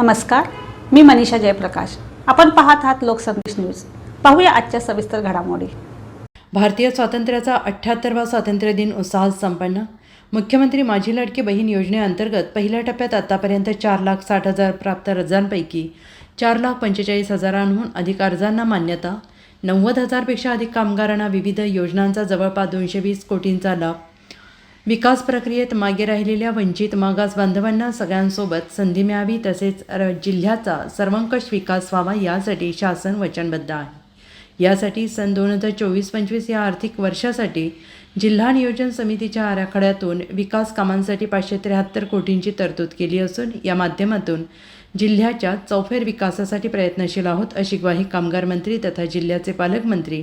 नमस्कार मी मनीषा जयप्रकाश. आपण पाहत आहात लोकसंदेश न्यूज. पाहूया आजच्या सविस्तर घडामोडी. भारतीय स्वातंत्र्याचा अठ्ठ्याहत्तरवा स्वातंत्र्य दिन उत्साहात संपन्न. मुख्यमंत्री माझी लाडकी बहीण योजनेअंतर्गत पहिल्या टप्प्यात आतापर्यंत चार लाख साठ हजार प्राप्त अर्जांपैकी चार लाख पंचेचाळीस हजारांहून अधिक अर्जांना मान्यता नव्वद हजारपेक्षा अधिक कामगारांना विविध योजनांचा जवळपास दोनशे वीस कोटींचा लाभ विकास प्रक्रियेत मागे राहिलेल्या वंचित मागास बांधवांना सगळ्यांसोबत संधी मिळावी तसेच र- जिल्ह्याचा सर्वंकष विकास व्हावा यासाठी शासन वचनबद्ध आहे. यासाठी सन दोन हजार चोवीस पंचवीस या आर्थिक वर्षासाठी जिल्हा नियोजन समितीच्या आराखड्यातून विकास कामांसाठी पाचशे त्र्याहत्तर कोटींची तरतूद केली असून या माध्यमातून जिल्ह्याच्या चौफेर विकासासाठी प्रयत्नशील आहोत अशी ग्वाही कामगार मंत्री तथा जिल्ह्याचे पालकमंत्री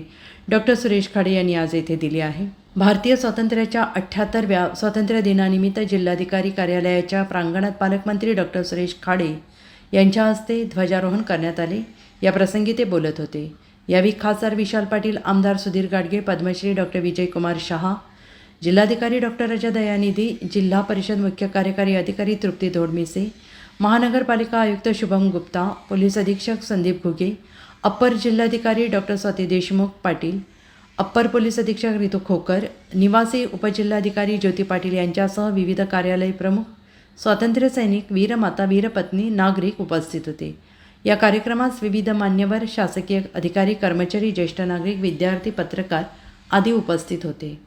डॉक्टर सुरेश खाडे यांनी आज येथे दिली आहे. भारतीय स्वातंत्र्याच्या अठ्ठ्याहत्तरव्या स्वातंत्र्य दिनानिमित्त जिल्हाधिकारी कार्यालयाच्या प्रांगणात पालकमंत्री डॉक्टर सुरेश खाडे यांच्या हस्ते ध्वजारोहण करण्यात आले. या प्रसंगी ते बोलत होते. यावेळी खासदार विशाल पाटील आमदार सुधीर गाडगे पद्मश्री डॉक्टर विजयकुमार शहा जिल्हाधिकारी डॉक्टर अजय दयानिधी जिल्हा परिषद मुख्य कार्यकारी अधिकारी तृप्ती धोडमिसे महानगरपालिका आयुक्त शुभम गुप्ता पोलीस अधीक्षक संदीप घुगे अप्पर जिल्हाधिकारी doctor Swati Deshmukh Patil upper police अधीक्षक रितू खोकर निवासी उपजिल्हाधिकारी ज्योती पाटील यांच्यासह विविध कार्यालय प्रमुख स्वातंत्र्य सैनिक वीरमाता वीरपत्नी नागरिक उपस्थित होते. या कार्यक्रमास विविध मान्यवर शासकीय अधिकारी कर्मचारी ज्येष्ठ नागरिक विद्यार्थी पत्रकार आदी उपस्थित होते.